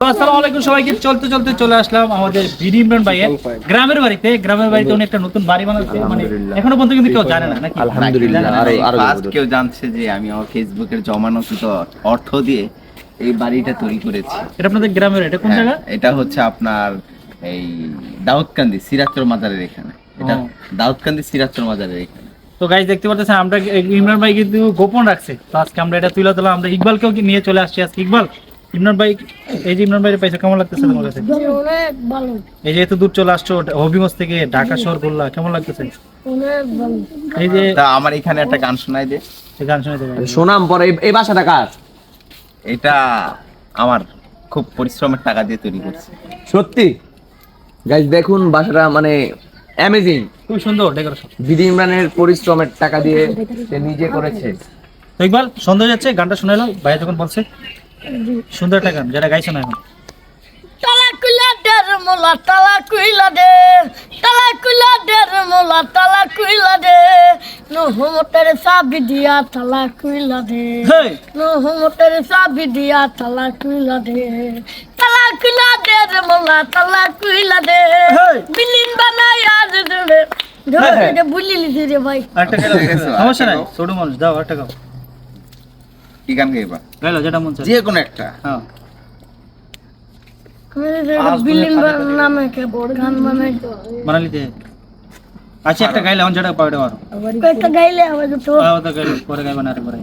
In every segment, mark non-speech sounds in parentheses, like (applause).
তো আসসালামু আলাইকুম সবাইকে। চলতে চলতে চলে আসলাম আমাদের বিডি ইমরান ভাইয়ের গ্রামের বাড়িতে। গ্রামের বাড়িতে উনি একটা নতুন বাড়ি বানাচ্ছে। মানে এখনও পর্যন্ত কিন্তু কেউ জানে না নাকি? আলহামদুলিল্লাহ। আরও আরও কেউ জানছে যে আমি আমার ফেসবুকের জমানো কিছু অর্থ দিয়ে এই বাড়িটা তৈরি করেছি। এটা আপনাদের গ্রামের এটা কোন জায়গা? হ্যাঁ, এটা হচ্ছে আপনার এই দাউদকান্দি সিরাজচর মাজারের এখানে। এটা দাউদকান্দি সিরাজচর মাজারের এখানে। তো গাইজ দেখতে পাচ্ছেন আমরা ইমরান ভাই কিন্তু গোপন রাখছে। তো আজকে আমরা এটা তুলে দিলাম আমরা ইকবালকেও কি নিয়ে চলে আসছি। আজকে ইকবাল ইমরান ভাই এই যে ইমরান ভাইয়ের পাইছে কেমন লাগতেছে তোমার কাছে? অনেক ভালো। এই যে এত দূর চলে আসছো হবিগঞ্জ থেকে ঢাকা শহর বললা কেমন লাগতেছে? অনেক ভালো। এই যে আমার এখানে একটা গান শোনাই দে। যে গান শুনে দেবে সোনাম পরে এই- বাসাটা কার? এটা আমার খুব পরিশ্রমের টাকা দিয়ে তৈরি করছি। সত্যি? গাইজ দেখুন বাসাটা মানে অ্যামেজিং খুব সুন্দর ডেকোরেশন বিডি ইমরানের পরিশ্রমের টাকা দিয়ে সে নিজে করেছে। তো ইকবাল সন্দেহ যাচ্ছে গানটা শুনে এলো ভাই যখন বলছে। সুন্দর একটা গান যেটা গাইছো না এখন। তালা কুইলা দের মোলা তালা কুইলা দে তালা কুইলা দের মোলা তালা কুইলা দে। নহমতের চাবি দিয়া তালা কুইলা দে। হেই! নহমতের চাবি দিয়া তালা কুইলা দে। তালা কুইলা দের মোলা তালা কুইলা দে। বিলিন বানাই আজ দে হ্যাঁ। রে ভাই। (laughs) সমস্যা নাই ছোট মানুষ দাও একটা গাও কি গান গাইবা? গাইলো যেটা মন চায়। যে কোনো একটা। হ্যাঁ। বিলিন নামে কে গান বানাই। বানালিতে আচ্ছা একটা গাইলে এখন যেটা পাওয়া পারো। কয়েকটা গাইলে আবার তো হ্যাঁ ওটা পরে গাইবা না পরে।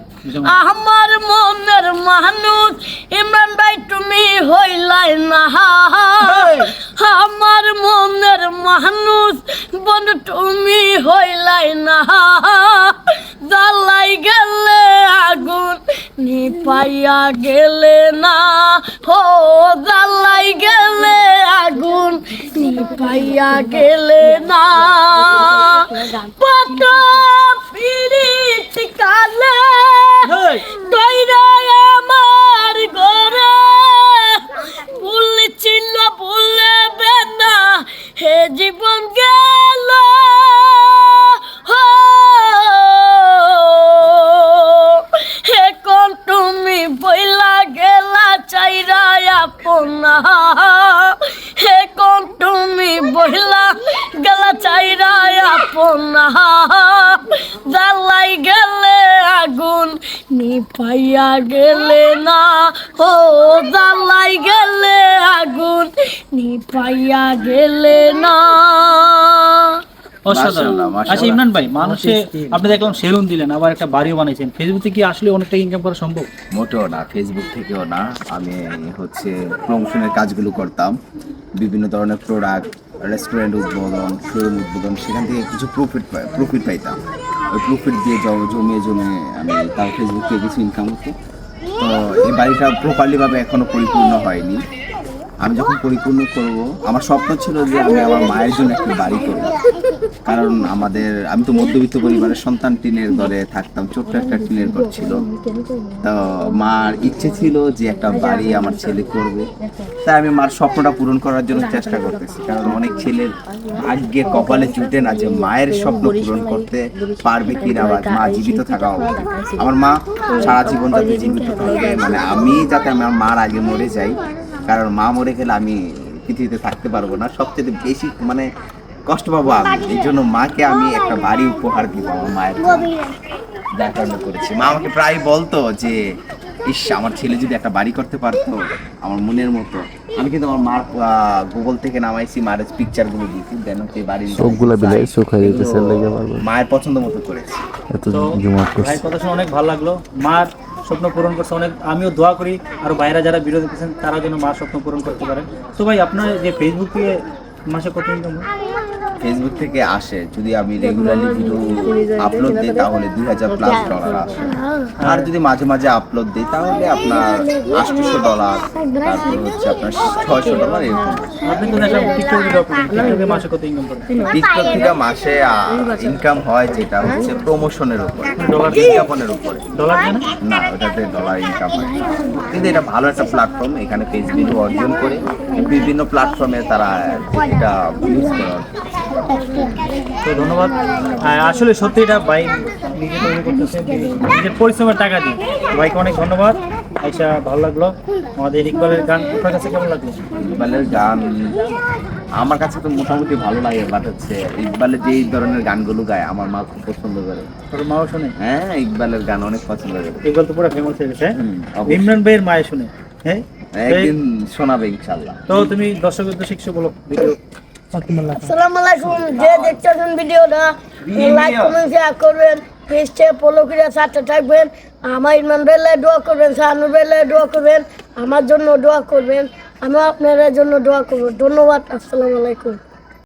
আমার মনের মানুষ ইমরান ভাই তুমি হইলাই না। আমার মনের মানুষ বন্ধু তুমি হইলাই না। জ্বালাই গেলে নিপাইয়া গেলে না হো জ্বালাই গেলে আগুন। নিপাইয়া গেলে না কত নিপাইয়া গেলে না ও জ্বালাই গেলে আগুন নিপাইয়া গেলে না। অসাধারণ। আচ্ছা ইমরান ভাই মানুষে আপনি দেখলাম সেলুন দিলেন আবার একটা বাড়িও বানাইছেন ফেসবুকে কি আসলে অনেকটা ইনকাম করা সম্ভব? মোটেও না ফেসবুক থেকেও না। আমি হচ্ছে প্রমোশনের কাজগুলো করতাম। বিভিন্ন ধরনের প্রোডাক্ট রেস্টুরেন্ট উদ্বোধন শোরুম উদ্বোধন, সেখান থেকে কিছু প্রফিট প্রফিট পাইতাম। ওই প্রফিট দিয়ে জমিয়ে জমে আমি তার ফেসবুক থেকে কিছু ইনকাম হতো। তো এই বাড়িটা প্রপারলিভাবে এখনও পরিপূর্ণ হয়নি। আমি যখন পরিপূর্ণ করব, আমার স্বপ্ন ছিল যে আমি আমার মায়ের জন্য একটা বাড়ি করব। কারণ আমাদের, আমি তো মধ্যবিত্ত পরিবারের সন্তান, টিনের ঘরে থাকতাম, ছোট্ট একটা টিনের ঘর ছিল। তো মার ইচ্ছে ছিল যে একটা বাড়ি আমার ছেলে করবে। তাই আমি মার স্বপ্নটা পূরণ করার জন্য চেষ্টা করতেছি। কারণ অনেক ছেলের ভাগ্যে, কপালে জুটে না যে মায়ের স্বপ্ন পূরণ করতে পারবে কি না মা জীবিত থাকা আমার মা সারা জীবন যাতে জীবিত থাকে মানে আমি যাতে আমার মার আগে মরে যাই কারণ মা মরে গেলে আমি পৃথিবীতে থাকতে পারব না। সবচেয়ে বেশি মানে কষ্ট পাবো আমি। এই জন্য মাকে আমি একটা বাড়ি উপহার দিব আমার মায়ের। যার কারণে করেছি। মা আমাকে প্রায় বলতো যে ইস আমার ছেলে যদি একটা বাড়ি করতে পারতো আমার মনের মতো। আমি কিন্তু আমার মার গুগল থেকে নামাইছি মার পিকচারগুলো দিয়েছি। দেন হচ্ছে বাড়ির চোখগুলা বিলাই হয়ে যেতেছে তো লেগে মায়ের পছন্দ মতো করেছি। এত তো জুমাত ভাই কথা শুনে অনেক ভালো লাগল। মার স্বপ্ন পূরণ করছে। অনেক আমিও দোয়া করি আর বাইরে যারা বিরোধী দেখতেছেন তারা যেন মা স্বপ্ন পূরণ করতে পারেন তো ভাই, আপনার যে ফেসবুকে মাসে কত ইনকাম ফেসবুক থেকে আসে যদি আমি রেগুলারলি ভিডিও আপলোড দিই তাহলে দুই হাজার প্লাস ডলার আসে। আর যদি মাঝে মাঝে আপলোড দিই তাহলে আপনার আটশোশো ডলার তারপর হচ্ছে আপনার ছয়শো ডলার এরকম। আপনি তো দেখলাম টিকটক ভিডিও আপলোড টিকটকে মাসে কত ইনকাম করেন টিকটক থেকে মাসে ইনকাম হয় যেটা হচ্ছে প্রমোশনের উপর ডলার বিজ্ঞাপনের উপরে। ডলার দেন না ওটাতে ডলার ইনকাম হয়। কিন্তু এটা ভালো একটা প্ল্যাটফর্ম এখানে ফেসবুক অর্জন করে বিভিন্ন প্ল্যাটফর্মে তারা এটা ইউজ করে। তো ধন্যবাদ। আসলে সত্যি এটা ভাই নিজে তৈরি করতেছে যে নিজের পরিশ্রমের টাকা দিয়ে। তো ভাইকে অনেক ধন্যবাদ। আইসা ভালো লাগল। আমাদের ইকবালের গান আপনার কাছে কেমন লাগল? ইকবালের গান আমার কাছে তো মোটামুটি ভালো লাগে বাট হচ্ছে ইকবালের যেই ধরনের গানগুলো গায় আমার মা খুব পছন্দ করে। তোর মাও শুনে? হ্যাঁ ইকবালের গান অনেক পছন্দ করে। ইকবাল তো পুরো ফেমাস হয়ে গেছে হ্যাঁ? ইমরান ভাইয়ের মায়ে শুনে হ্যাঁ? একদিন শোনাবে ইনশাল্লাহ তো তুমি দর্শকদের তো শিখছো বলো ভিডিও। আসসালামু আলাইকুম যে দেখতেছেন ভিডিওটা লাইক কমেন্ট শেয়ার করবেন. পেজটা ফলো করে সাথে থাকবেন। আমার ইমান বেলায় দোয়া করবেন সাহানুর বেলায় দোয়া করবেন। আমার জন্য দোয়া করবেন। আমি আপনার জন্য দোয়া করব। ধন্যবাদ। আসসালামু আলাইকুম।